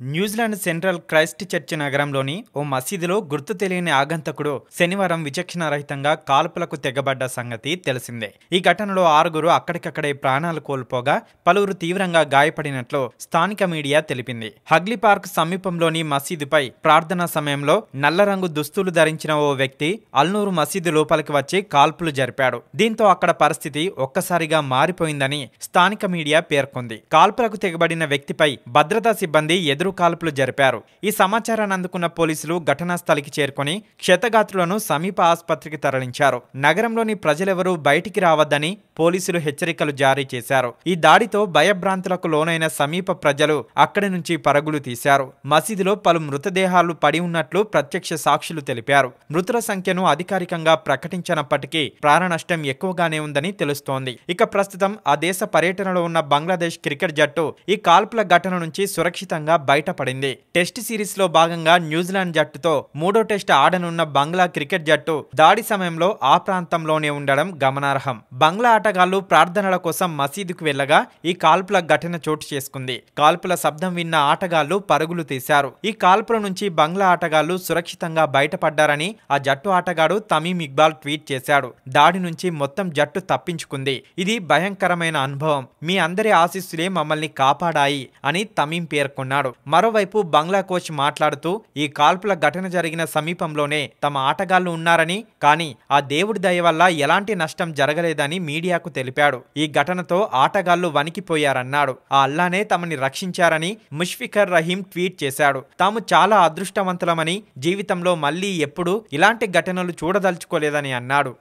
New Zealand central Christ church నగరంలోని ఓ మసీదులో గుర్తు తెలియని ఆగంతకుడు శనివారం విచక్షణారహితంగా కాల్పులకు తెగబడ్డ సంగతి తెలిసిందే. ఈ ఘటనలో ఆరుగురు అక్కడికక్కడే ప్రాణాలు కోల్పోగా పలువురు తీవ్రంగా గాయపడినట్లు స్థానిక మీడియా తెలిపింది. హగ్లీ పార్క్ సమీపంలోని మసీదుపై ప్రార్థనా సమయంలో నల్ల రంగు దుస్తులు ధరించిన ఓ వ్యక్తి అల్నూరు మసీదు లోపలికి వచ్చి కాల్పులు జరిపాడు. దీంతో అక్కడ పరిస్థితి ఒక్కసారిగా మారిపోయిందని స్థానిక మీడియా పేర్కొంది. కాల్పులకు తెగబడిన వ్యక్తిపై భద్రతా సిబ్బంది ఎదురు కాల్పులు జరిపారు. ఈ సమాచారాన్ని అందుకున్న పోలీసులు ఘటనా స్థలికి చేరుకొని క్షతగాత్రులను సమీప ఆసుపత్రికి తరలించారు. నగరంలోని ప్రజలెవరూ బయటికి రావద్దని పోలీసులు హెచ్చరికలు జారీ చేశారు. ఈ దాడితో భయభ్రాంతులకు లోనైన సమీప ప్రజలు అక్కడి నుంచి పరుగులు తీశారు. మసీదులో పలు మృతదేహాలు పడి ఉన్నట్లు ప్రత్యక్ష సాక్షులు తెలిపారు. మృతుల సంఖ్యను అధికారికంగా ప్రకటించినప్పటికీ ప్రాణనష్టం ఎక్కువగానే ఉందని తెలుస్తోంది. ఇక ప్రస్తుతం ఆ దేశ పర్యటనలో ఉన్న బంగ్లాదేశ్ క్రికెట్ జట్టు ఈ కాల్పుల ఘటన నుంచి సురక్షితంగా బయటపడింది. టెస్ట్ సిరీస్లో భాగంగా న్యూజిలాండ్ జట్టుతో మూడో టెస్ట్ ఆడనున్న బంగ్లా క్రికెట్ జట్టు దాడి సమయంలో ఆ ప్రాంతంలోనే ఉండడం గమనార్హం. బంగ్లా ఆటగాళ్ళు ప్రార్థనల కోసం మసీదుకు వెళ్ళగా ఈ కాల్పుల ఘటన చోటు చేసుకుంది. కాల్పుల శబ్దం విన్న ఆటగాళ్ళు పరుగులు తీశారు. ఈ కాల్పుల నుంచి బంగ్లా ఆటగాళ్ళు సురక్షితంగా బయటపడ్డారని ఆ జట్టు ఆటగాడు తమీమ్ ఇక్బాల్ ట్వీట్ చేశాడు. దాడి నుంచి మొత్తం జట్టు తప్పించుకుంది. ఇది భయంకరమైన అనుభవం. మీ అందరి ఆశీస్సులే మమ్మల్ని కాపాడాయి అని తమీం పేర్కొన్నాడు. మరోవైపు బంగ్లా కోచ్ మాట్లాడుతూ ఈ కాల్పుల ఘటన జరిగిన సమీపంలోనే తమ ఆటగాళ్ళు ఉన్నారని కానీ ఆ దేవుడి దయ వల్ల ఎలాంటి నష్టం జరగలేదని మీడియాకు తెలిపాడు. ఈ ఘటనతో ఆటగాళ్ళు వణికిపోయారన్నాడు. ఆ అల్లానే తమని రక్షించారని ముష్ఫికర్ రహీం ట్వీట్ చేశాడు. తాము చాలా అదృష్టవంతులమని జీవితంలో మళ్ళీ ఎప్పుడూ ఇలాంటి ఘటనలు చూడదలుచుకోలేదని అన్నాడు.